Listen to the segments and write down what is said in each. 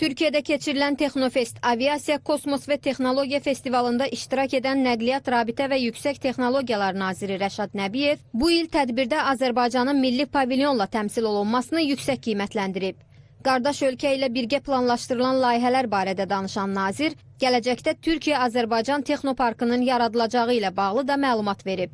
Türkiyədə keçirilən Texnofest Aviasiya, Kosmos və Texnologiya Festivalında iştirak edən Nəqliyyat, Rabitə və Yüksək Texnologiyalar naziri Rəşad Nəbiyev bu il tədbirdə Azərbaycanın milli pavilyonla təmsil olunmasını yüksək qiymətləndirib. Qardaş ölkə ilə birgə planlaşdırılan layihələr barədə danışan nazir, gələcəkdə Türkiyə-Azərbaycan Texnoparkının yaradılacağı ilə bağlı da məlumat verib.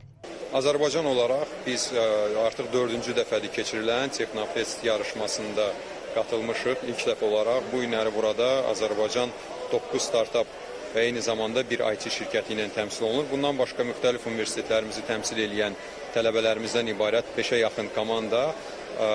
Azərbaycan olaraq biz ə, artıq dördüncü dəfədir keçirilən Texnofest yarışmasında qatılmışıq. İlk dəfə olaraq bu günləri burada Azərbaycan 9 startap və eyni zamanda bir IT şirkəti ilə təmsil olunur. Bundan başqa müxtəlif universitetlərimizi təmsil edən tələbələrimizdən ibarət 5-ə yaxın komanda ə,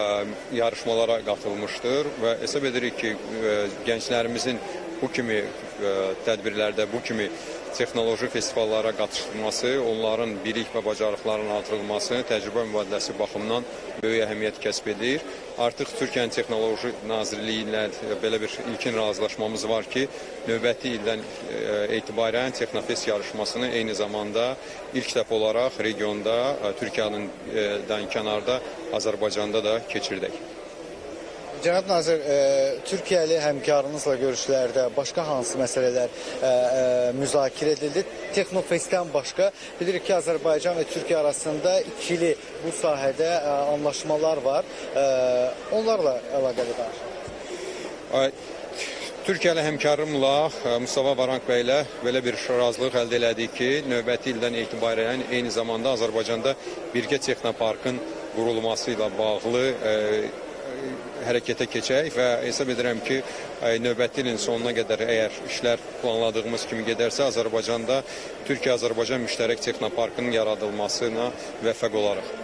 yarışmalara qatılmışdır və hesab edirik ki, ə, gənclərimizin bu kimi ə, tədbirlərdə, bu kimi texnoloji festivallara qatışılması, onların bilik və bacarıqlarının artırılması, təcrübə mübadiləsi baxımından böyük əhəmiyyət kəsb edir. Artıq Türkiyənin Texnoloji Nazirliyi ilə belə bir ilkin razılaşmamız var ki, növbəti ildən e, etibarən Texnofest yarışmasını eyni zamanda ilk dəfə olaraq regionda, e, Türkiyədən kənarda Azərbaycanda da keçirdək. Cənab nazir, e, Türkiyəli həmkarınızla görüşlərdə başqa hansı məsələlər e, e, müzakirə edildi? Texnofestdən başqa bilirik ki, Azərbaycan və Türkiyə arasında ikili bu sahədə e, anlaşmalar var. E, onlarla əlaqəli. Ay, Türkiyəli həmkarımla ə, Mustafa Varanq bəylə belə bir razılıq əldə elədik ki, növbəti ildən etibarən eyni zamanda Azərbaycanda birgə texnoparkın qurulması ilə bağlı ə, hərəkətə keçək və hesab edirəm ki, növbəti ilin sonuna qədər əgər işlər planladığımız kimi gedərsə, Azərbaycanda Türkiyə-Azərbaycan müştərək texnoparkının yaradılmasına müvəffəq olarıq.